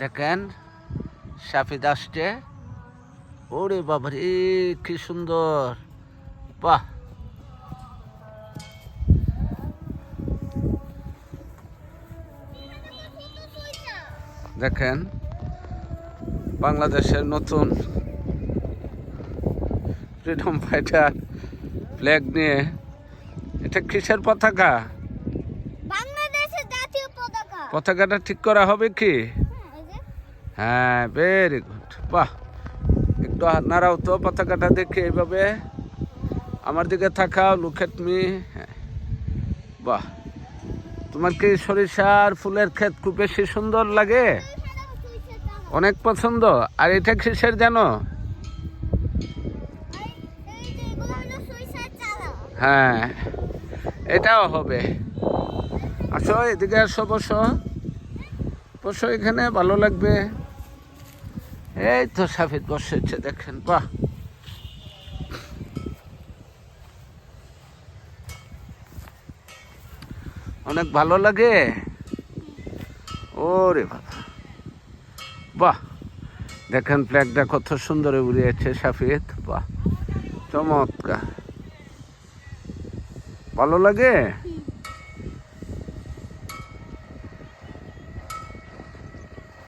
দেখেন সাফিদ আসছে ওরে বাবারে কি সুন্দর। বাহ। দেখেন বাংলাদেশের নতুন ফ্রিডম ফাইটার ফ্ল্যাগ নিয়ে এটা কিসের পতাকা? পতাকা। পতাকাটা ঠিক করা হবে কি? হ্যাঁ। হ্যাঁ ভেরি গুড বাহ, একটু নাড়াও তো, পতাকাটা দেখে এইভাবে। আমার দিকে থাকাও লুক এট মি বাহ। তোমার কি সরিষার ফুলের ক্ষেত খুব বেশি সুন্দর লাগে। অনেক পছন্দ। আর এটা কিসের জানো। হ্যাঁ এটাও হবে। আসো, এদিকে আসো, বসো। বসো এখানে, ভালো লাগবে। এই তো সাফিদ বসেছে, দেখেন, বাহ। অনেক ভালো লাগে? ওরে বাবা। বাহ, দেখেন ফ্ল্যাগটা কত সুন্দর উড়িয়েছে সাফিদ, বাহ। চমৎকার। ভালো লাগে?